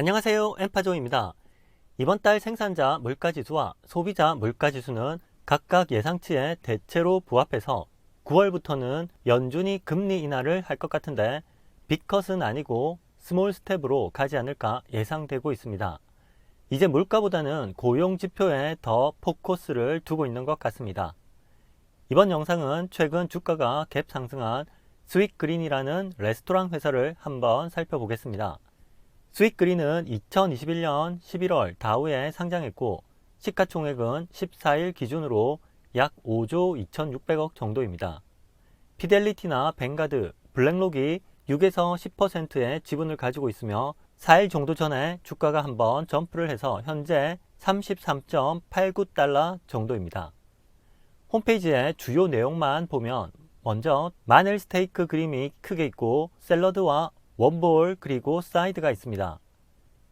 안녕하세요. 엠파조입니다. 이번 달 생산자 물가지수와 소비자 물가지수는 각각 예상치에 대체로 부합해서 9월부터는 연준이 금리 인하를 할 것 같은데 빅컷은 아니고 스몰 스텝으로 가지 않을까 예상되고 있습니다. 이제 물가보다는 고용 지표에 더 포커스를 두고 있는 것 같습니다. 이번 영상은 최근 주가가 갭 상승한 스윗 그린이라는 레스토랑 회사를 한번 살펴보겠습니다. 스윗 그린은 2021년 11월 다우에 상장했고 시가총액은 14일 기준으로 약 5조 2,600억 정도입니다. 피델리티나 뱅가드, 블랙록이 6에서 10%의 지분을 가지고 있으며 4일 정도 전에 주가가 한번 점프를 해서 현재 33.89달러 정도입니다. 홈페이지의 주요 내용만 보면 먼저 마늘 스테이크 그림이 크게 있고 샐러드와 원볼 그리고 사이드가 있습니다.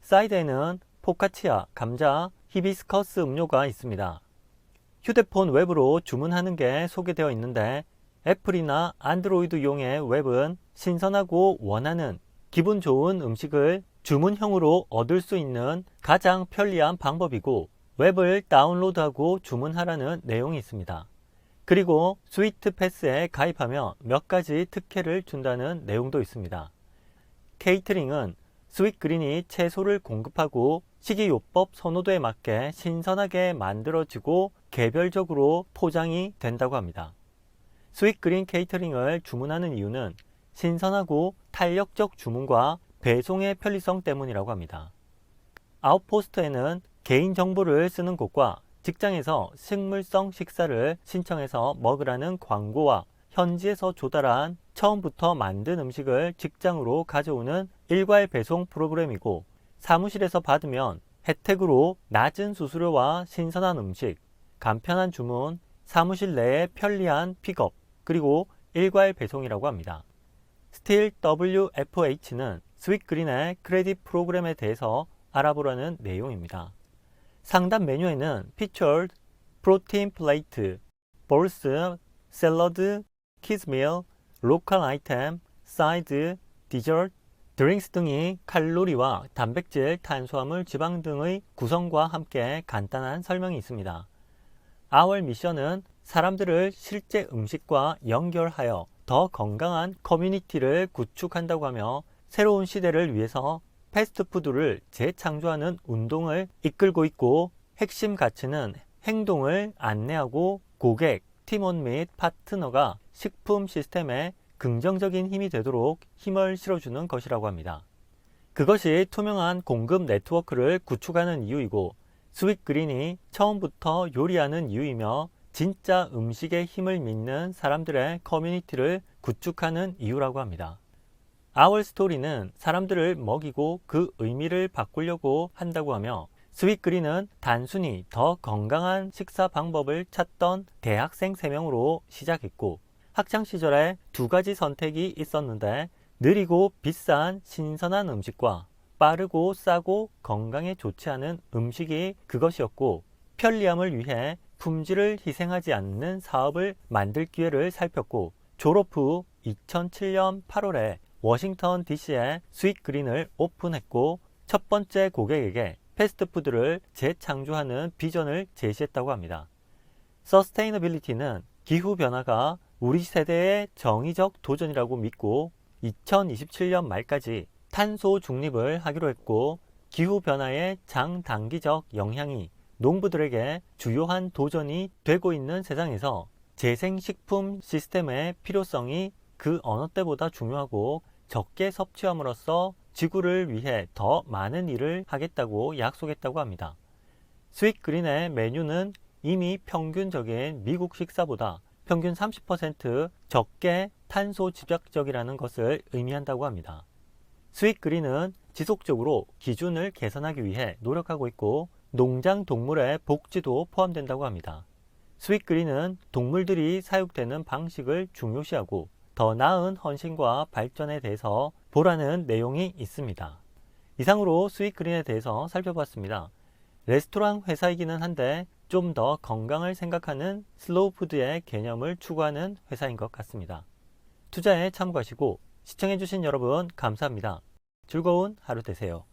사이드에는 포카치아, 감자, 히비스커스 음료가 있습니다. 휴대폰 웹으로 주문하는 게 소개되어 있는데 애플이나 안드로이드용의 웹은 신선하고 원하는 기분 좋은 음식을 주문형으로 얻을 수 있는 가장 편리한 방법이고 웹을 다운로드하고 주문하라는 내용이 있습니다. 그리고 스위트 패스에 가입하면 몇 가지 특혜를 준다는 내용도 있습니다. 케이터링은 스윗 그린이 채소를 공급하고 식이요법 선호도에 맞게 신선하게 만들어지고 개별적으로 포장이 된다고 합니다. 스윗 그린 케이터링을 주문하는 이유는 신선하고 탄력적 주문과 배송의 편리성 때문이라고 합니다. 아웃포스트에는 개인정보를 쓰는 곳과 직장에서 식물성 식사를 신청해서 먹으라는 광고와 현지에서 조달한 처음부터 만든 음식을 직장으로 가져오는 일괄 배송 프로그램이고 사무실에서 받으면 혜택으로 낮은 수수료와 신선한 음식, 간편한 주문, 사무실 내에 편리한 픽업, 그리고 일괄 배송이라고 합니다. 스틸 WFH는 스윗 그린의 크레딧 프로그램에 대해서 알아보라는 내용입니다. 상단 메뉴에는 피처드, 프로틴 플레이트, 볼스, 샐러드, 키즈밀, 로컬 아이템, 사이드, 디저트, 드링스 등이 칼로리와 단백질, 탄수화물, 지방 등의 구성과 함께 간단한 설명이 있습니다. 아월 미션은 사람들을 실제 음식과 연결하여 더 건강한 커뮤니티를 구축한다고 하며 새로운 시대를 위해서 패스트푸드를 재창조하는 운동을 이끌고 있고 핵심 가치는 행동을 안내하고 고객, 팀원 및 파트너가 식품 시스템에 긍정적인 힘이 되도록 힘을 실어주는 것이라고 합니다. 그것이 투명한 공급 네트워크를 구축하는 이유이고 스윗 그린이 처음부터 요리하는 이유이며 진짜 음식의 힘을 믿는 사람들의 커뮤니티를 구축하는 이유라고 합니다. 아월 스토리는 사람들을 먹이고 그 의미를 바꾸려고 한다고 하며 스윗 그린은 단순히 더 건강한 식사 방법을 찾던 대학생 3명으로 시작했고 학창 시절에 두 가지 선택이 있었는데 느리고 비싼 신선한 음식과 빠르고 싸고 건강에 좋지 않은 음식이 그것이었고 편리함을 위해 품질을 희생하지 않는 사업을 만들 기회를 살폈고 졸업 후 2007년 8월에 워싱턴 DC에 스윗 그린을 오픈했고 첫 번째 고객에게 패스트푸드를 재창조하는 비전을 제시했다고 합니다. 서스테이너빌리티는 기후 변화가 우리 세대의 정의적 도전이라고 믿고 2027년 말까지 탄소 중립을 하기로 했고 기후 변화의 장단기적 영향이 농부들에게 주요한 도전이 되고 있는 세상에서 재생식품 시스템의 필요성이 그 어느 때보다 중요하고 적게 섭취함으로써 지구를 위해 더 많은 일을 하겠다고 약속했다고 합니다. 스윗 그린의 메뉴는 이미 평균적인 미국 식사보다 평균 30% 적게 탄소 집약적이라는 것을 의미한다고 합니다. 스윗 그린은 지속적으로 기준을 개선하기 위해 노력하고 있고 농장 동물의 복지도 포함된다고 합니다. 스윗 그린은 동물들이 사육되는 방식을 중요시하고 더 나은 헌신과 발전에 대해서 보라는 내용이 있습니다. 이상으로 스윗 그린에 대해서 살펴봤습니다. 레스토랑 회사이기는 한데 좀 더 건강을 생각하는 슬로우 푸드의 개념을 추구하는 회사인 것 같습니다. 투자에 참고하시고 시청해주신 여러분 감사합니다. 즐거운 하루 되세요.